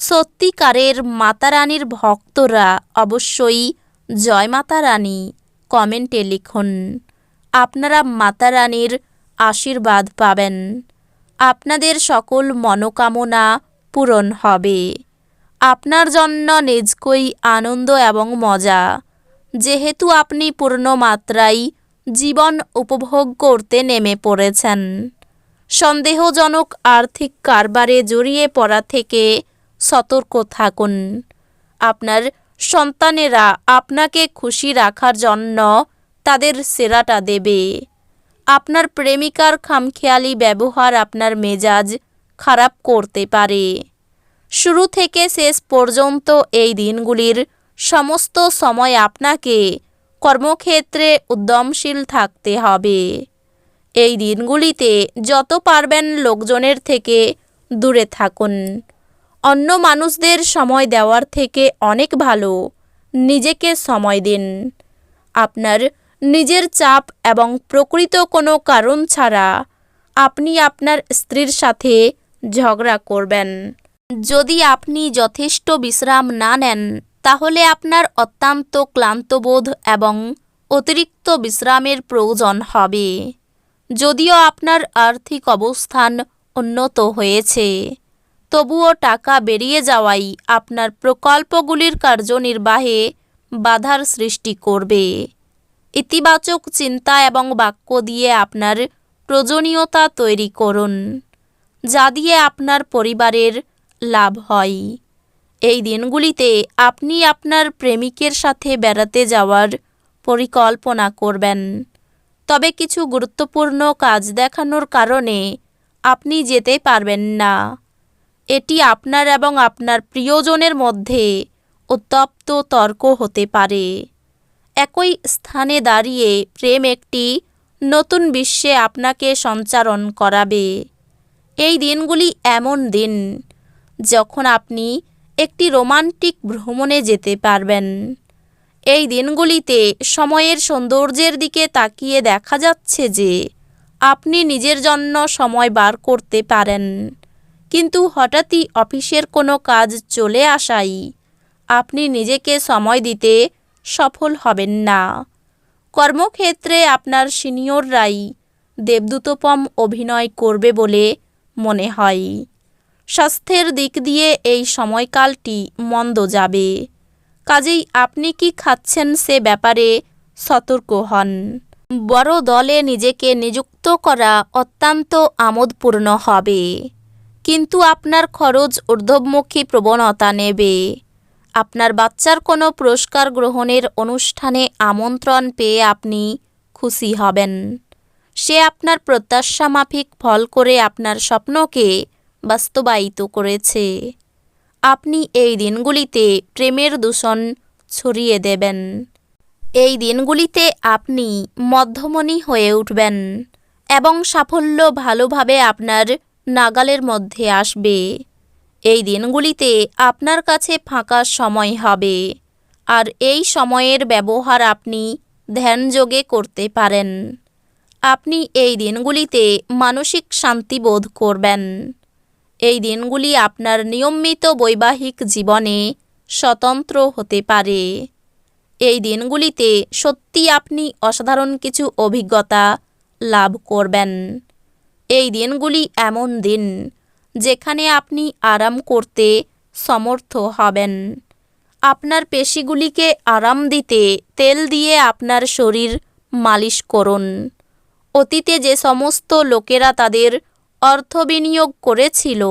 সত্যিকারের মাতারানীর ভক্তরা অবশ্যই জয় মাতা রানী কমেন্টে লিখুন। আপনারা মাতারানীর আশীর্বাদ পাবেন। আপনাদের সকল মনোকামনা পূরণ হবে। আপনার জন্য নিজকই আনন্দ এবং মজা। যেহেতু আপনি পূর্ণ মাত্রায় জীবন উপভোগ করতে নেমে পড়েছেন। সন্দেহজনক আর্থিক কারবারে জড়িয়ে পড়া থেকে সতর্ক থাকুন। আপনার সন্তানেরা আপনাকে খুশি রাখার জন্য তাদের সেরাটা দেবে। আপনার প্রেমিকার খামখেয়ালি ব্যবহার আপনার মেজাজ খারাপ করতে পারে। শুরু থেকে শেষ পর্যন্ত এই দিনগুলির সমস্ত সময় আপনাকে কর্মক্ষেত্রে উদ্যমশীল থাকতে হবে। এই দিনগুলিতে যত পারবেন লোকজনের থেকে দূরে থাকুন। অন্য মানুষদের সময় দেওয়ার থেকে অনেক ভালো। নিজেকে সময় দিন। আপনার নিজের চাপ এবং প্রকৃত কোনো কারণ ছাড়া আপনি আপনার স্ত্রীর সাথে ঝগড়া করবেন। যদি আপনি যথেষ্ট বিশ্রাম না নেন, তাহলে আপনার অত্যন্ত ক্লান্তবোধ এবং অতিরিক্ত বিশ্রামের প্রয়োজন হবে। যদিও আপনার আর্থিক অবস্থান উন্নত হয়েছে। তবুও টাকা বেরিয়ে যাওয়াই আপনার প্রকল্পগুলির কার্যনির্বাহে বাধার সৃষ্টি করবে। ইতিবাচক চিন্তা এবং বাক্য দিয়ে আপনার প্রয়োজনীয়তা তৈরি করুন, যা দিয়ে আপনার পরিবারের লাভ হয়। এই দিনগুলিতে আপনি আপনার প্রেমিকের সাথে বেড়াতে যাওয়ার পরিকল্পনা করবেন। তবে কিছু গুরুত্বপূর্ণ কাজ দেখানোর কারণে আপনি যেতে পারবেন না। এটি আপনার এবং আপনার প্রিয়জনের মধ্যে উত্তপ্ত তর্ক হতে পারে। একই স্থানে দাঁড়িয়ে প্রেম একটি নতুন বিশ্বে আপনাকে সঞ্চারণ করাবে। এই দিনগুলি এমন দিন যখন আপনি একটি রোমান্টিক ভ্রমণে যেতে পারবেন। এই দিনগুলিতে সময়ের সৌন্দর্যের দিকে তাকিয়ে দেখা যাচ্ছে যে আপনি নিজের জন্য সময় বার করতে পারেন। কিন্তু হঠাৎই অফিসের কোনো কাজ চলে আসাই। আপনি নিজেকে সময় দিতে সফল হবেন না। কর্মক্ষেত্রে আপনার সিনিয়ররাই দেবদূতপম অভিনয় করবে বলে মনে হয়। স্বাস্থ্যের দিক দিয়ে এই সময়কালটি মন্দ যাবে। কাজেই আপনি কি খাচ্ছেন সে ব্যাপারে সতর্ক হন। বড় দলে নিজেকে নিযুক্ত করা অত্যন্ত আমোদপূর্ণ হবে। কিন্তু আপনার খরচ ঊর্ধ্বমুখী প্রবণতা নেবে। আপনার বাচ্চার কোনো পুরস্কার গ্রহণের অনুষ্ঠানে আমন্ত্রণ পেয়ে আপনি খুশি হবেন। সে আপনার প্রত্যাশা মাফিক ফল করে আপনার স্বপ্নকে বাস্তবায়িত করেছে। আপনি এই দিনগুলিতে প্রেমের দূষণ ছড়িয়ে দেবেন। এই দিনগুলিতে আপনি মধ্যমণি হয়ে উঠবেন এবং সাফল্য ভালোভাবে আপনার নাগালের মধ্যে আসবে। এই দিনগুলিতে আপনার কাছে ফাঁকা সময় হবে। আর এই সময়ের ব্যবহার আপনি ধ্যানযোগে করতে পারেন। আপনি এই দিনগুলিতে মানসিক শান্তি বোধ করবেন। এই দিনগুলি আপনার নিয়মিত বৈবাহিক জীবনে স্বতন্ত্র হতে পারে। এই দিনগুলিতে সত্যি আপনি অসাধারণ কিছু অভিজ্ঞতা লাভ করবেন। এই দিনগুলি এমন দিন, যেখানে আপনি আরাম করতে সমর্থ হবেন। আপনার পেশিগুলিকে আরাম দিতে তেল দিয়ে আপনার শরীর মালিশ করুন। অতীতে যে সমস্ত লোকেরা তাদের অর্থ বিনিয়োগ করেছিল,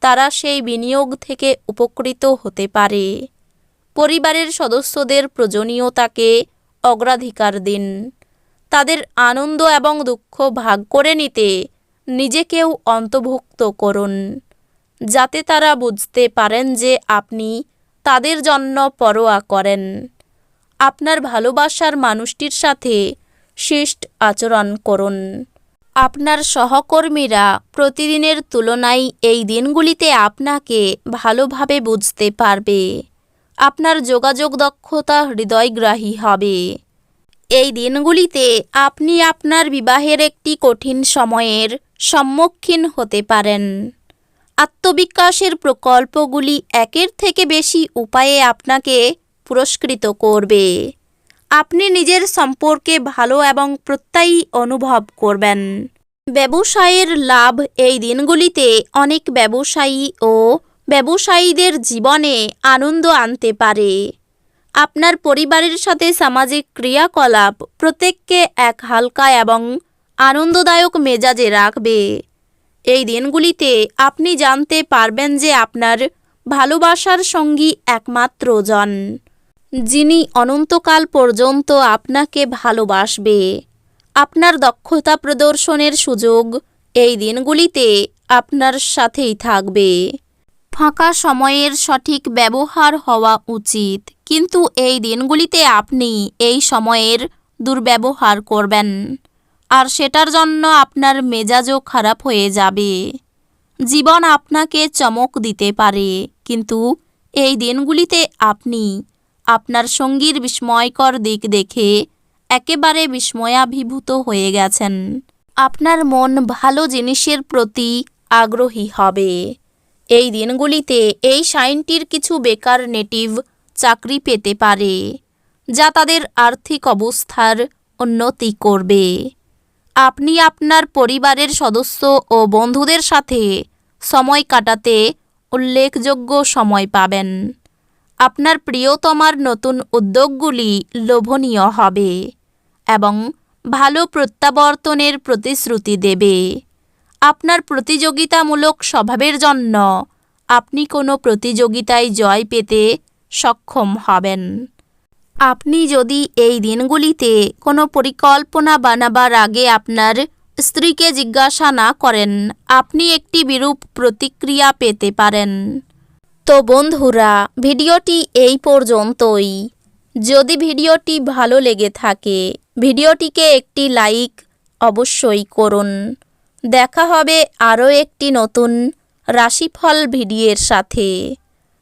তারা সেই বিনিয়োগ থেকে উপকৃত হতে পারে। পরিবারের সদস্যদের প্রয়োজনীয়তাকে অগ্রাধিকার দিন। তাদের আনন্দ এবং দুঃখ ভাগ করে নিতে নিজেকেও অন্তর্ভুক্ত করুন, যাতে তারা বুঝতে পারেন যে আপনি তাদের জন্য পরোয়া করেন। আপনার ভালোবাসার মানুষটির সাথে শিষ্ট আচরণ করুন। আপনার সহকর্মীরা প্রতিদিনের তুলনায় এই দিনগুলিতে আপনাকে ভালোভাবে বুঝতে পারবে। আপনার যোগাযোগ দক্ষতা হৃদয়গ্রাহী হবে। এই দিনগুলিতে আপনি আপনার বিবাহের একটি কঠিন সময়ের সম্মুখীন হতে পারেন। আত্মবিকাশের প্রকল্পগুলি একের থেকে বেশি উপায়ে আপনাকে পুরস্কৃত করবে। আপনি নিজের সম্পর্কে ভালো এবং প্রত্যয়ী অনুভব করবেন। ব্যবসায়ের লাভ এই দিনগুলিতে অনেক ব্যবসায়ী ও ব্যবসায়ীদের জীবনে আনন্দ আনতে পারে। আপনার পরিবারের সাথে সামাজিক ক্রিয়াকলাপ প্রত্যেককে এক হালকা এবং আনন্দদায়ক মেজাজে রাখবে। এই দিনগুলিতে আপনি জানতে পারবেন যে আপনার ভালোবাসার সঙ্গী একমাত্র জন, যিনি অনন্তকাল পর্যন্ত আপনাকে ভালোবাসবে। আপনার দক্ষতা প্রদর্শনের সুযোগ এই দিনগুলিতে আপনার সাথেই থাকবে। ফাঁকা সময়ের সঠিক ব্যবহার হওয়া উচিত। কিন্তু এই দিনগুলিতে আপনি এই সময়ের দুর্ব্যবহার করবেন। আর সেটার জন্য আপনার মেজাজও খারাপ হয়ে যাবে। জীবন আপনাকে চমক দিতে পারে, কিন্তু এই দিনগুলিতে আপনি আপনার সঙ্গীর বিস্ময়কর দিক দেখে একেবারে বিস্ময়াভিভূত হয়ে গেছেন। আপনার মন ভালো জিনিসের প্রতি আগ্রহী হবে। এই দিনগুলিতে এই সাইনটির কিছু বেকার নেটিভ চাকরি পেতে পারে, যা তাদের আর্থিক অবস্থার উন্নতি করবে। আপনি আপনার পরিবারের সদস্য ও বন্ধুদের সাথে সময় কাটাতে উল্লেখযোগ্য সময় পাবেন। আপনার প্রিয়তমার নতুন উদ্যোগগুলি লোভনীয় হবে এবং ভালো প্রত্যাবর্তনের প্রতিশ্রুতি দেবে। আপনার প্রতিযোগিতামূলক স্বভাবের জন্য আপনি কোনো প্রতিযোগিতায় জয় পেতে সক্ষম হবেন। আপনি যদি এই দিনগুলিতে কোনো পরিকল্পনা বানাবার আগে আপনার স্ত্রীকে জিজ্ঞাসা না করেন, আপনি একটি বিরূপ প্রতিক্রিয়া পেতে পারেন। তো বন্ধুরা, ভিডিওটি এই পর্যন্তই। যদি ভিডিওটি ভালো লেগে থাকে, ভিডিওটিকে একটি লাইক অবশ্যই করুন। দেখা হবে আরও একটি নতুন রাশিফল ভিডিওর সাথে।